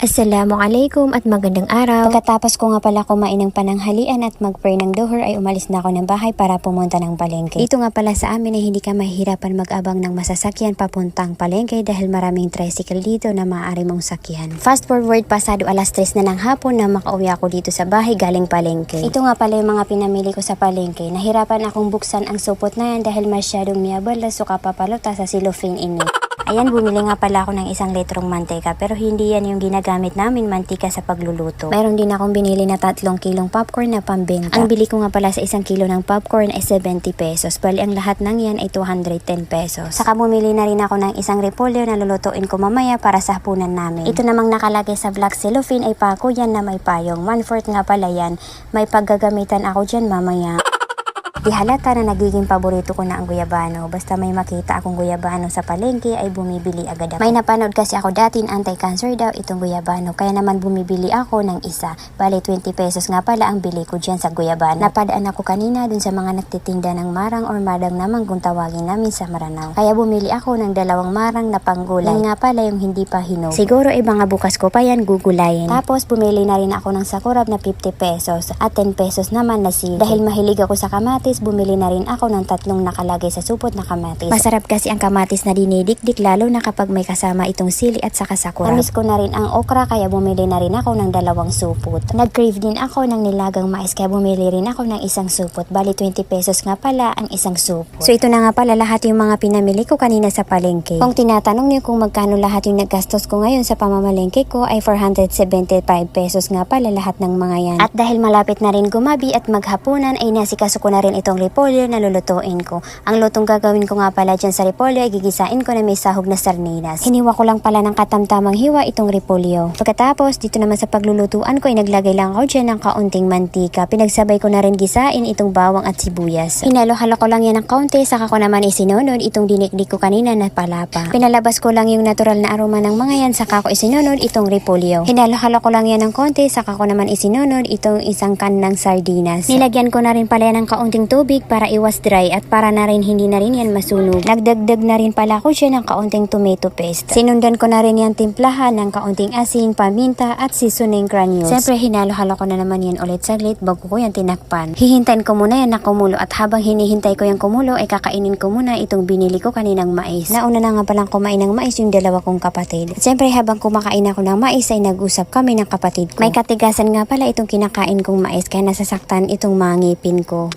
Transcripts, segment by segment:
Assalamualaikum at magandang araw. Pagkatapos ko nga pala kumain ng pananghalian at mag-pray ng doher ay umalis na ako ng bahay para pumunta ng palengke. Dito nga pala sa amin ay hindi ka mahihirapan mag-abang ng masasakyan papuntang palengke dahil maraming tricycle dito na maaari mong sakyan. Fast forward pasado alas 3 na ng hapon na makauwi ako dito sa bahay galing palengke. Ito nga pala yung mga pinamili ko sa palengke. Nahirapan akong buksan ang supot na yan dahil masyadong miyabala so kapapalota sa cellophane ini. Ayan, bumili nga pala ako ng isang litrong mantika pero hindi yan yung ginagamit namin mantika sa pagluluto. Mayroon din akong binili na tatlong kilong popcorn na pambenta. Ang bili ko nga pala sa isang kilo ng popcorn ay 70 pesos. Bali ang lahat ng yan ay 210 pesos. Saka bumili na rin ako ng isang repolyo na lulutuin ko mamaya para sa hapunan namin. Ito namang nakalagay sa black cellophane ay pako yan na may payong. One fourth nga pala yan. May paggagamitan ako dyan mamaya. Di halata na nagiging paborito ko na ang guyabano. Basta may makita akong guyabano sa palengke ay bumibili agad ako. May napanood kasi ako dati anti-cancer daw itong guyabano. Kaya naman bumibili ako ng isa. Bali 20 pesos nga pala ang bili ko dyan sa guyabano. Napadaan ako kanina dun sa mga nagtitinda ng marang or madang naman kung tawagin namin sa Maranao. Kaya bumili ako ng dalawang marang na panggulay. Yan nga pala yung hindi pa hinog. Siguro iba nga bukas ko pa yan gugulayin. Tapos bumili na rin ako ng sakurab na 50 pesos at 10 pesos naman na sili. Dahil mahilig ako sa kamatis, bumili na rin ako ng tatlong nakalagay sa supot na kamatis. Masarap kasi ang kamatis na dinidikdik lalo na kapag may kasama itong sili at saka sakurab. Tamis ko na rin ang okra kaya bumili na rin ako ng dalawang supot. Nag-crave din ako ng nilagang mais kaya bumili rin ako ng isang supot. Bali 20 pesos nga pala ang isang supot. So ito na nga pala lahat yung mga pinamili ko kanina sa palengke. Kung tinatanong niyo kung magkano lahat yung naggastos ko ngayon sa pamamalengke ko ay 475 pesos nga pala lahat ng mga yan. At dahil malapit na rin gumabi at maghapunan ay nasikaso ko na rin itong repolyo na lulutuin ko. Ang lutong gagawin ko nga pala dyan sa repolyo ay gigisain ko na may sahog na sardinas. Hiniwa ko lang pala ng katamtamang hiwa itong repolyo. Pagkatapos dito naman sa paglulutuan ko ay naglagay lang ako dyan ng kaunting mantika. Pinagsabay ko na rin gisain itong bawang at sibuyas. Hinalo-halo ko lang yan ng kaunti saka ko naman isinunod itong dinikdik ko kanina na palapa. Pinalabas ko lang yung natural na aroma ng mga yan saka ko isinunod itong repolyo. Hinalo-halo ko lang yan ng konti saka ko naman isinunod itong isang can ng sardinas. Nilagyan ko na rin pala yan ng kaunting tubig para iwas dry at para na rin hindi na rin yan masunog. Nagdagdag na rin pala ko siya ng kaunting tomato paste. Sinundan ko na rin yan timplahan ng kaunting asin, paminta at seasoning granules. Siyempre hinalo-halo ko na naman yan ulit saglit bago ko yan tinakpan. Hihintayin ko muna yan na kumulo at habang hinihintay ko yung kumulo ay kakainin ko muna itong binili ko kaninang mais. Nauna na nga palang kumain ng mais yung dalawa kong kapatid. At siyempre habang kumakain ako ng mais ay nag-usap kami ng kapatid ko. May katigasan nga pala itong kinakain kong mais kaya nasasaktan itong mga ngipin ko.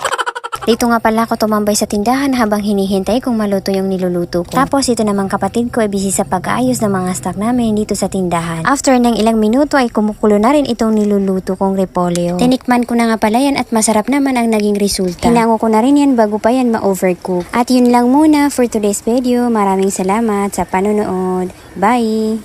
Dito nga pala ako tumambay sa tindahan habang hinihintay kung maluto yung niluluto ko. Tapos ito namang kapatid ko ay busy sa pag-aayos ng mga stock namin dito sa tindahan. After ng ilang minuto ay kumukulo na rin itong niluluto kong repolyo. Tinikman ko na nga pala yan at masarap naman ang naging resulta. Hinango ko na rin yan bago pa yan ma-overcook. At yun lang muna for today's video. Maraming salamat sa panonood. Bye!